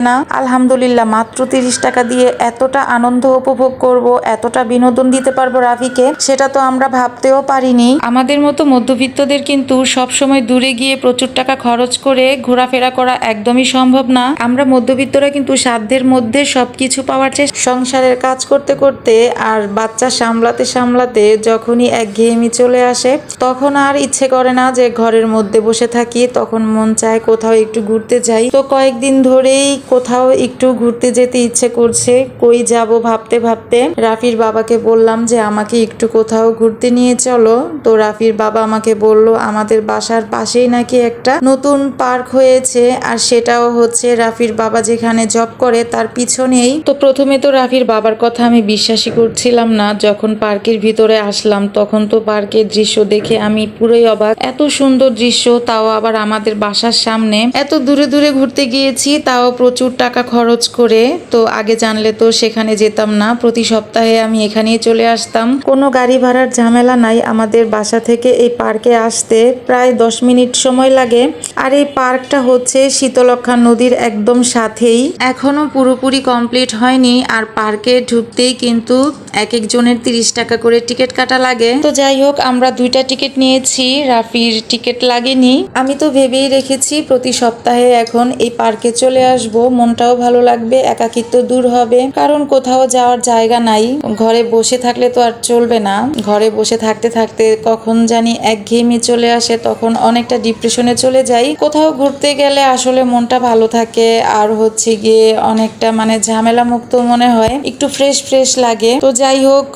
না? আলহামদুলিল্লাহ মাত্র তিরিশ টাকা দিয়ে এতটা আনন্দ উপভোগ করব এতটা বিনোদন দিতে পারব রাফিকে সেটা তো আমরা ভাবতেও পারিনি। আমাদের মতো মধ্যবিত্তদের কিন্তু সব সময় দূরে গিয়ে প্রচুর টাকা খরচ করে ঘোরাফেরা করা একদমই সম্ভব না। আমরা মধ্যবিত্তরা কিন্তু সাধ্যের মধ্যে সবকিছু পাওয়ার চেষ্টা সংসারের কাজ করতে করতে আর বাচ্চা সামলাতে সামলাতে যখনই একঘেয়েমি চলে আসে তখন আর ইচ্ছে করে না যে ঘরের মধ্যে বসে থাকি তখন মন চায় কোথাও একটু ঘুরতে যাই। তো কয়েকদিন ধরেই কোথাও একটু ঘুরতে যেতে ইচ্ছে করছে, কই যাব ভাবতে ভাবতে। রাফির বাবাকে বললাম যে, আমাকে একটু কোথাও ঘুরতে নিয়ে চলো। তো রাফির বাবা আমাকে বলল, আমাদের বাসার পাশেই নাকি একটা নতুন পার্ক হয়েছে। আর সেটাও হচ্ছে রাফির বাবা যেখানে জব করে তার পিছনেই। তো প্রথমে তো রাফির বাবার কথা আমি বিশ্বাসই করছিলাম না। যখন পার্কের ভিতরে আসলাম, তখন তো পার্কের দৃশ্য দেখে আমি পুরোই অবাক। এত সুন্দর দৃশ্য, তাও আবার আমাদের বাসার সামনে। এত দূরে দূরে ঘুরতে গিয়েছি, তাও প্রচুর টাকা খরচ করে, তো আগে জানলে তো সেখানে যেতাম না। প্রতি সপ্তাহে আমি এখানেই চলে আসতাম। কোনো গাড়ি ভাড়ার ঝামেলা নাই আমাদের বাসা থেকে এই পার্কে আসতে। প্রায় দশ মিনিট সময় লাগে। আর এই পার্কটা হচ্ছে শীতলক্ষা নদীর একদম সাথেই। এখনও পুরোপুরি কমপ্লিট হয়নি। আর পার্কে ঢুকতেই কিন্তু এক একজনের তিরিশ টাকা করে টিকিট কাটা লাগে। তো যাই হোক, আমরা দুইটা টিকিট নিয়েছি। রাফির টিকিট লাগেনি। আমি তো ভেবেই রেখেছি প্রতি সপ্তাহে এখন এই পার্কে চলে আসব। মনটাও ভালো লাগবে, একাকিত্ব দূর হবে। কারণ কোথাও যাওয়ার জায়গা নাই। ঘরে বসে থাকলে তো আর চলবে না। ঘরে বসে থাকতে থাকতে কখন জানি একঘেয়েমি চলে আসে, তখন অনেকটা ডিপ্রেশনে চলে যাই। কোথাও ঘুরতে গেলে আসলে মনটা ভালো থাকে। আর হচ্ছে গিয়ে অনেকটা মানে ঝামেলা মুক্ত মনে হয়। একটু ফ্রেশ ফ্রেশ লাগে। তো যাই হোক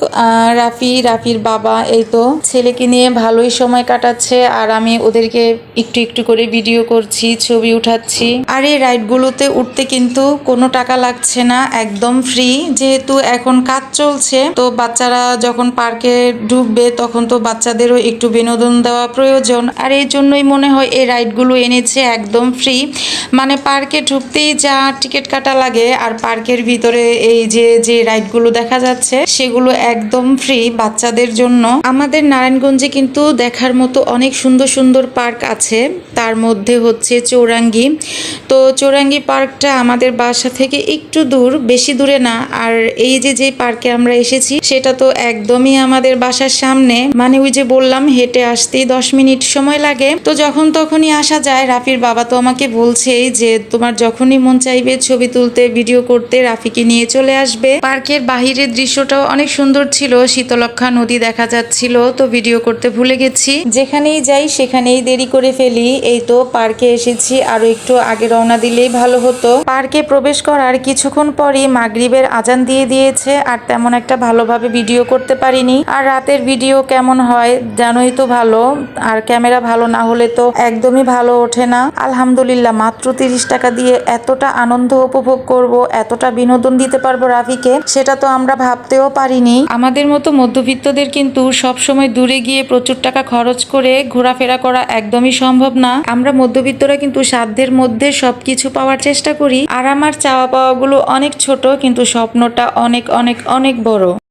রাফি, রাফির বাবা, এই তো ছেলেকে নিয়ে ভালোই সময় কাটাচ্ছে। আর আমি ওদেরকে একটু একটু করে ভিডিও করছি, ছবি উঠাচ্ছি। আর এই রাইডগুলোতে উঠতে কিন্তু কোনো টাকা লাগছে না, একদম ফ্রি যেহেতু এখন কাজ চলছে, তো বাচ্চারা যখন পার্কে ঢুকবে তখন তো বাচ্চাদেরও একটু বিনোদন দেওয়া প্রয়োজন। আর এই জন্যই মনে হয় এই রাইডগুলো এনেছে একদম ফ্রি মানে পার্কে ঢুকতেই যা টিকিট কাটা লাগে, আর পার্কের ভিতরে এই যে যে রাইডগুলো দেখা যাচ্ছে, সেগুলো একদম ফ্রি বাচ্চাদের জন্য। আমাদের নারায়ণগঞ্জে কিন্তু দেখার মতো অনেক সুন্দর সুন্দর পার্ক আছে। তার মধ্যে হচ্ছে চৌরাঙ্গি। তো চৌরাঙ্গি পার্কটা আমাদের বাসা থেকে একটু দূর, বেশি দূরে না। আর এই যে যে পার্কে আমরা এসেছি, সেটা তো একদমই আমাদের বাসার সামনে। মানে ওই যে বললাম, হেঁটে আসতেই দশ মিনিট সময় লাগে। তো যখন তখনই আসা যায়, রাফির বাবা তো আমাকে বলছেই যে, তোমার যখনই মন চাইবে ছবি তুলতে, ভিডিও করতে, রাফিকে নিয়ে চলে আসবে। পার্কের বাহিরের দৃশ্যটাও অনেক সুন্দর ছিল। শীতলক্ষা নদী দেখা যাচ্ছিল, তো ভিডিও করতে ভুলে গেছি। যেখানেই যাই, সেখানেই দেরি করে ফেলি। এই তো, পার্কে এসেছি। আরও একটু আগে রওনা দিলেই ভালো হতো। পার্কে প্রবেশ করার কিছুক্ষণ পরই মাগরিবের আজান দিয়ে দিয়েছে, আর তেমন একটা ভালোভাবে ভিডিও করতে পারিনি। আর রাতের ভিডিও কেমন হয় জানোই তো ভালো, আর ক্যামেরা ভালো না হলে তো একদমই ভালো ওঠে না। আলহামদুলিল্লাহ, মাত্র তিরিশ টাকা দিয়ে এতটা আনন্দ উপভোগ করব, এতটা বিনোদন দিতে পারব রাফিকে, সেটা তো আমরা ভাবতেও পারিনি। আমাদের মতো মধ্যবিত্তদের কিন্তু সব সময় দূরে গিয়ে প্রচুর টাকা খরচ করে ঘোরাফেরা করা একদমই সম্ভব না। আমরা মধ্যবিত্তরা কিন্তু সাধ্যের মধ্যে সবকিছু পাওয়ার চেষ্টা করি আর আমার চাওয়া পাওয়াগুলো অনেক ছোট কিন্তু স্বপ্নটা অনেক অনেক অনেক বড়।